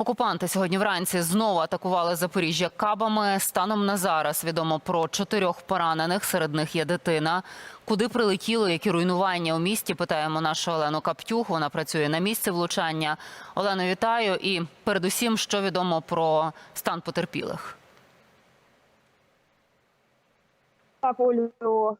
Окупанти сьогодні вранці знову атакували Запоріжжя кабами. Станом на зараз відомо про чотирьох поранених. Серед них є дитина. Куди прилетіло, які руйнування у місті? Питаємо нашу Олену Каптюх. Вона працює на місці влучання. Олено, вітаю. І передусім, що відомо про стан потерпілих. Так, Олю,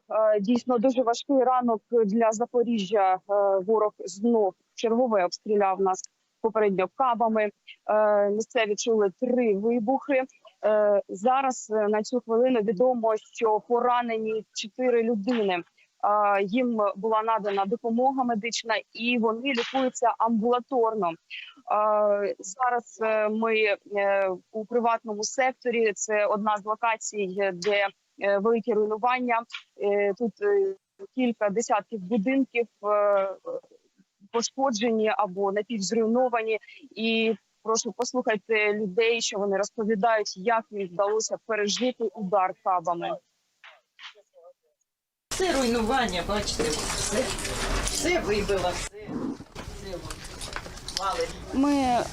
е, дійсно дуже важкий ранок для Запоріжжя. Е, Ворог знов чергове обстріляв нас попередньо кабами. Е, Місцеві чули три вибухи. Е, Зараз е, на цю хвилину відомо, що поранені чотири людини. Їм була надана допомога медична, і вони лікуються амбулаторно. Зараз ми у приватному секторі. Це одна з локацій, де великі руйнування. Тут кілька десятків будинків пошкоджені або напівзруйновані. І прошу послухайте людей, що вони розповідають, як їм вдалося пережити удар кабами. Все руйнування, бачите, все, все вибило, все, все валить. Ми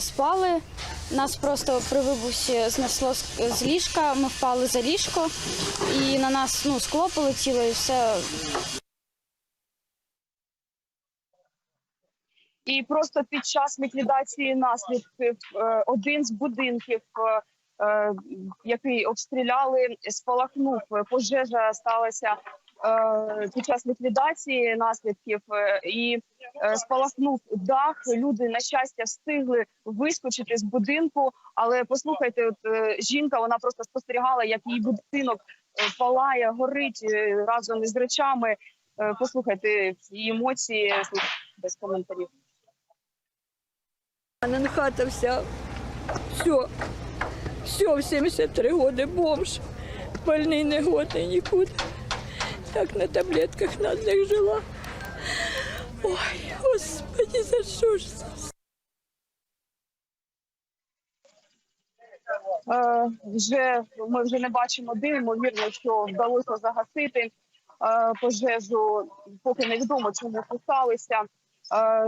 спали. Нас просто при вибусі знесло з з ліжка. Ми впали за ліжко, і на нас ну скло полетіло, і все І просто під час ліквідації наслідків е, один з будинків, е, е, який обстріляли, спалахнув. Пожежа сталася під час ліквідації наслідків, і спалахнув дах. Люди на щастя встигли вискочити з будинку. Але послухайте, от жінка вона просто спостерігала, як її будинок палає, горить разом із речами. Послухайте її емоції без коментарів. А хата вся, все, все, в 73 года бомж, больний не годний нікуди. Так на таблетках на одних жила. Ой, господи, за що ж це? Е, вже ми вже не бачимо дим. Ймовірно, що вдалося загасити е, пожежу. Поки невідомо, чому. Е,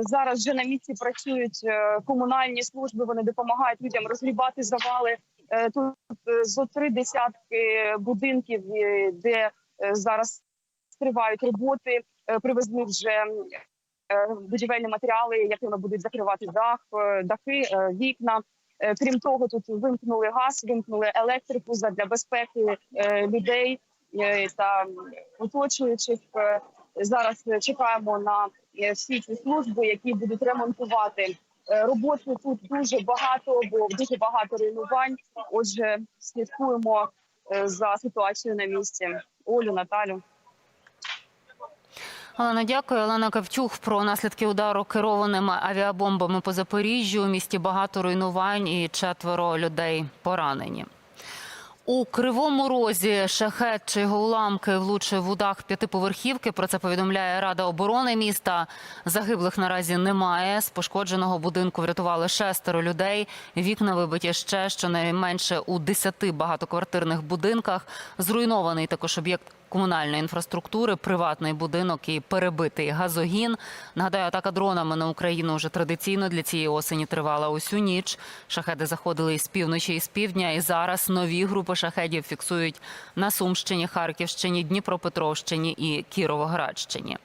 зараз вже на місці працюють е, комунальні служби. Вони допомагають людям розгрібати завали. Е, тут е, зо три десятки будинків, е, де е, зараз тривають роботи. Е, Привезли вже е, будівельні матеріали, якими будуть закривати дах, е, дахи, е, вікна. Е, Крім того, тут вимкнули газ, вимкнули електрику для безпеки е, людей е, та оточуючих. Е, Зараз е, чекаємо на е, всі ці служби, які будуть ремонтувати. Е, Роботи тут дуже багато, бо дуже багато руйнувань. Отже, слідкуємо е, за ситуацією на місці. Олю, Наталю. Олена, дякую. Олена Кавчух про наслідки удару керованими авіабомбами по Запоріжжю. У місті багато руйнувань і четверо людей поранені. У кривому розі шахет чи його уламки влучив в удах п'ятиповерхівки. Про це повідомляє Рада оборони міста. Загиблих наразі немає. З пошкодженого будинку врятували шестеро людей. Вікна вибиті ще щонайменше у десяти багатоквартирних будинках. Зруйнований також об'єкт комунальної інфраструктури, приватний будинок і перебитий газогін. Нагадаю, атака дронами на Україну вже традиційно для цієї осені тривала усю ніч. Шахеди заходили із півночі і з півдня. І зараз нові групи шахедів фіксують на Сумщині, Харківщині, Дніпропетровщині і Кіровоградщині.